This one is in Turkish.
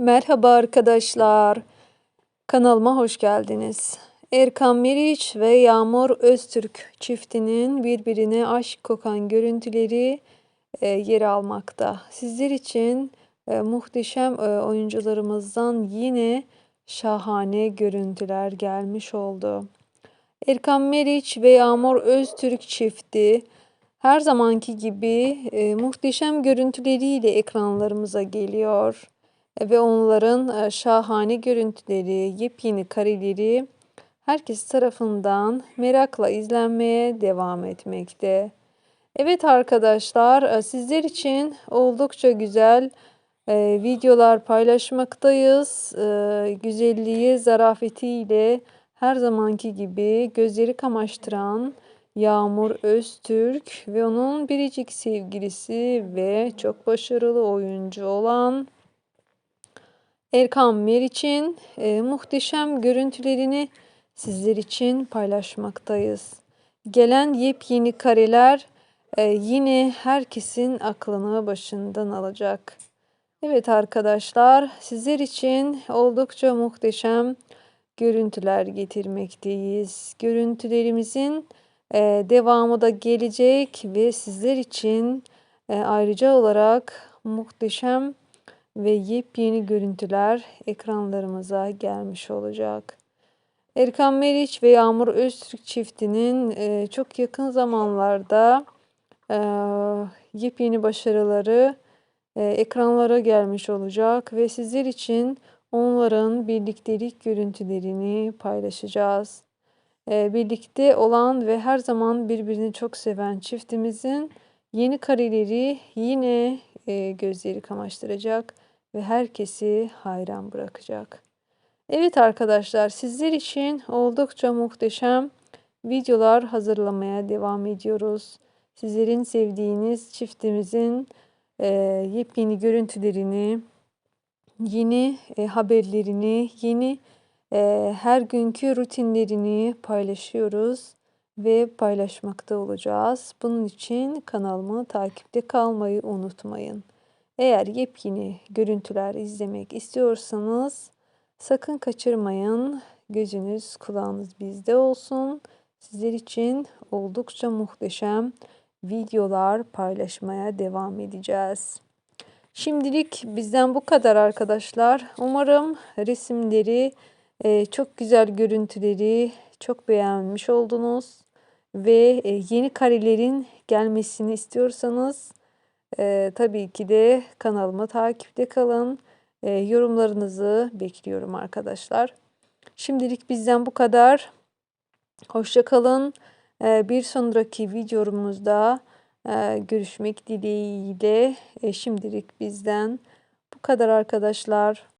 Merhaba arkadaşlar. Kanalıma hoş geldiniz. Erkan Meriç ve Yağmur Öztürk çiftinin birbirine aşk kokan görüntüleri e, yer almakta. Sizler için e, muhteşem e, oyuncularımızdan yine şahane görüntüler gelmiş oldu. Erkan Meriç ve Yağmur Öztürk çifti her zamanki gibi e, muhteşem görüntüleriyle ekranlarımıza geliyor. E, ve onların e, şahane görüntüleri, yepyeni kareleri herkes tarafından merakla izlenmeye devam etmekte. Evet arkadaşlar e, sizler için oldukça güzel videolar paylaşmaktayız. Güzelliği, zarafetiyle her zamanki gibi gözleri kamaştıran Yağmur Öztürk ve onun biricik sevgilisi ve çok başarılı oyuncu olan Erkan Meriç'in e, muhteşem görüntülerini sizler için paylaşmaktayız. Gelen yepyeni kareler e, yine herkesin aklını başından alacak. Evet arkadaşlar sizler için oldukça muhteşem görüntüler getirmekteyiz. Görüntülerimizin e, devamı da gelecek ve sizler için e, ayrıca olarak muhteşem ve yepyeni görüntüler ekranlarımıza gelmiş olacak. Erkan Meriç ve Yağmur Öztürk çiftinin e, çok yakın zamanlarda e, yepyeni başarıları e, ekranlara gelmiş olacak ve sizler için onların birliktelik görüntülerini paylaşacağız. E, birlikte olan ve her zaman birbirini çok seven çiftimizin yeni kareleri yine e, gözleri kamaştıracak ve herkesi hayran bırakacak. Evet arkadaşlar sizler için oldukça muhteşem videolar hazırlamaya devam ediyoruz. Sizlerin sevdiğiniz çiftimizin e, yepyeni görüntülerini, yeni e, haberlerini, yeni e, her günkü rutinlerini paylaşıyoruz ve paylaşmakta olacağız. Bunun için kanalımı takipte kalmayı unutmayın. Eğer yepyeni görüntüler izlemek istiyorsanız sakın kaçırmayın. Gözünüz kulağınız bizde olsun. Sizler için oldukça muhteşem videolar paylaşmaya devam edeceğiz. Şimdilik bizden bu kadar arkadaşlar. Umarım resimleri, e, çok güzel görüntüleri çok beğenmiş oldunuz. Ve e, yeni karelerin gelmesini istiyorsanız ee, tabii ki de kanalımı takipte kalın. Ee, yorumlarınızı bekliyorum arkadaşlar. Şimdilik bizden bu kadar. Hoşça kalın. Ee, bir sonraki videomuzda e, görüşmek dileğiyle. E, şimdilik bizden bu kadar arkadaşlar.